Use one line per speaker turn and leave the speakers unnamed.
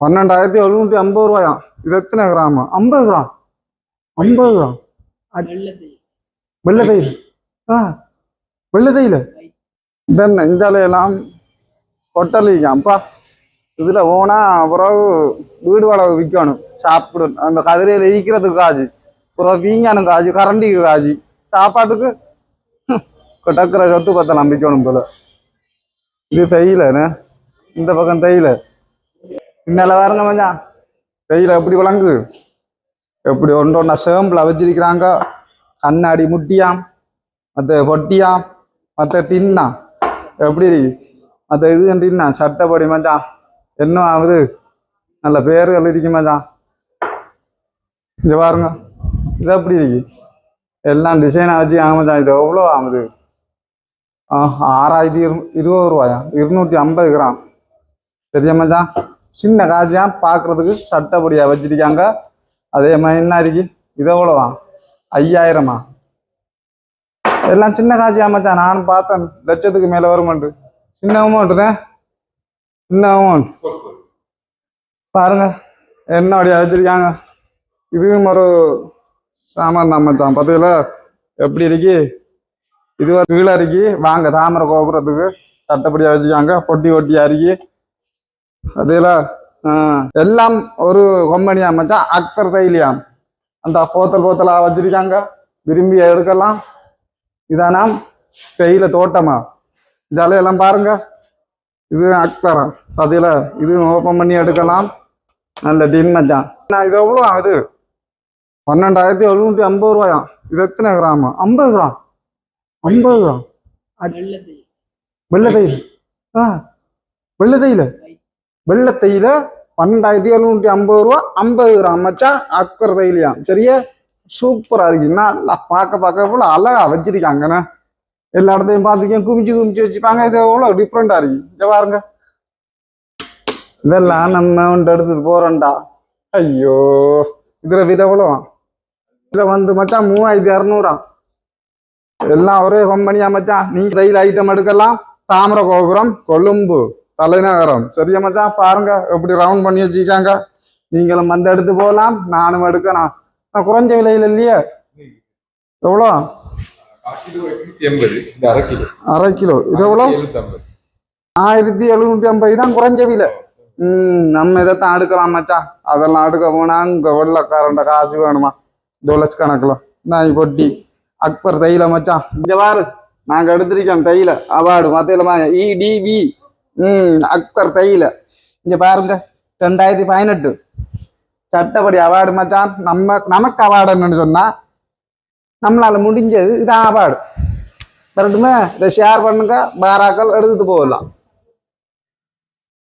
பன்னெண்டாயிரத்தி எழுநூற்றி ஐம்பது ரூபாயாம் இது எத்தனை கிராம்? ஐம்பது கிராம். ஐம்பது கிராம். வெள்ளை தையல் ஆ. வெள்ளை தையல் இதென்ன இந்த எல்லாம் கொட்டலிக்காம்ப்பா இதில் போனால் பிறகு வீடு வளவு விற்கணும். சாப்பிடு அந்த கதிரையில் ஈக்கிறதுக்கு காசு. பிறகு வீங்கானும் காசு கரண்டிக்கு காசு. சாப்பாட்டுக்கு ஹம், டக்குற சொத்து பத்தலாம் விற்கணும் போல. இது தையலண்ணே இந்த பக்கம் தையல பின்னால பாருங்க மச்சான்? தையல எப்படி விளங்குது? எப்படி ஒன்று ஒன்றா சேம்பில் வச்சிருக்கிறாங்க? கண்ணாடி முட்டியாம் மற்ற பொட்டியாம் மற்ற டின்னா எப்படி மற்ற இது டின்னா? சட்டப்படி மச்சான். என்ன ஆகுது? நல்ல பேர்கள் இருக்கு மச்சான். இங்கே பாருங்க. இது எப்படி இருக்கு? எல்லாம் டிசைனாக வச்சு ஆக மச்சான். இது எவ்வளோ ஆகுது? ஆறாயிரத்தி இரு இருபது ரூபாயா? இருநூற்றி ஐம்பது கிராம். சரியா மச்சான்? சின்ன காசியாக பார்க்குறதுக்கு சட்டப்படியா வச்சிருக்காங்க. அதே மாதிரி என்ன இருக்கு? இது எவ்வளோவா? ஐயாயிரமா? எல்லாம் சின்ன காசியாக மச்சான். நானும் பார்த்தேன். லட்சத்துக்கு மேல வருமான்ட்டு சின்ன அமௌண்ட்டுண்ணே சின்ன அமௌண்ட் பாருங்க. என்னோடைய வச்சிருக்காங்க. இதுவும் ஒரு சாமான் தான் மச்சான். பார்த்தீங்களா எப்படி இருக்கு? இது ஒரு கீழே இருக்கு. வாங்க தாமரை கோபுரத்துக்கு சட்டப்படியா வச்சுக்காங்க பொட்டி ஒட்டியா இருக்கு. அதில் எல்லாம் ஒரு கம்பெனியா மச்சான் அக்பர் தைலியாம் அந்த போத்தல் போத்தலா வச்சிருக்காங்க. விரும்பி எடுக்கலாம். இதானாம் தேயில தோட்டமா? இதால எல்லாம் பாருங்க. இது அக்பரா அதில் இது ஓப்பன் பண்ணி எடுக்கலாம். நல்ல டின் மச்சான். நான் இது எவ்வளோ ஆகுது? பன்னெண்டாயிரத்தி எழுநூற்றி ஐம்பது ரூபாயாம் இது எத்தனை கிராம்? ஐம்பது கிராம். ஐம்பது கிராம். வெள்ளை தையல் ஆ வெள்ளை தையல். வெள்ளை தையில பன்னெண்டாயிரத்தி எழுநூற்றி ஐம்பது ரூபா ஐம்பது கிராம் வச்சா அக்கர் தைலியாம் சரியா? சூப்பராக இருக்குன்னா பார்க்க பார்க்க போல அழகா வச்சிருக்காங்கண்ணே எல்லா இடத்தையும் பார்த்துக்கேன். குமிச்சு குமிச்சு வச்சுப்பாங்க. இது எவ்வளோ டிஃப்ரெண்டாக இருக்கு. இதை பாருங்க. இதெல்லாம் நம்ம வந்துட்டு எடுத்துட்டு போறோம்டா. ஐயோ இதில் விலை எவ்வளோ இதில் வந்து மச்சான் மூவாயிரத்தி இரநூறா எல்லாம் ஒரே கம்பெனியா மச்சான். நீங்க தையல் ஐட்டம் எடுக்கலாம். தாமிர கோபுரம் கொழும்பு. தலைநகரம். சரியா மச்சான்? பாருங்க எப்படி ரவுண்ட் பண்ணி வச்சிருக்காங்க. நீங்களும் வந்து எடுத்து போகலாம் நானும் எடுக்கலாம் நான் குறைஞ்ச விலையில இல்லையே? எவ்வளோ?
அரை கிலோ.
அரை கிலோ இது எவ்வளோ? ஆயிரத்தி எழுநூற்றி ஐம்பது. தான் குறைஞ்ச விலை. ம் நம்ம இதைத்தான் எடுக்கலாம் மச்சான். அதெல்லாம் எடுக்க போனா இங்க வெள்ளக்காரண்ட காசு வேணுமா? டொலர்ஸ் கணக்குல. நான் கொட்டி அக்பர் தையில மச்சான். இந்த பாரு நாங்க எடுத்திருக்கோம் தையில. அவார்டு. மத்தியிலமா இடிவி ம் அக்பர் தையில இங்க பாருங்க ரெண்டாயிரத்தி பதினெட்டு சட்டப்படி அவார்டு மச்சான் நம்ம நமக்கு அவார்டுன்னு சொன்னா நம்மளால முடிஞ்சது இதான் அவார்டு ரெண்டுமே இதை ஷேர் பண்ணுங்க பாராக்கள் எடுத்துட்டு போகலாம்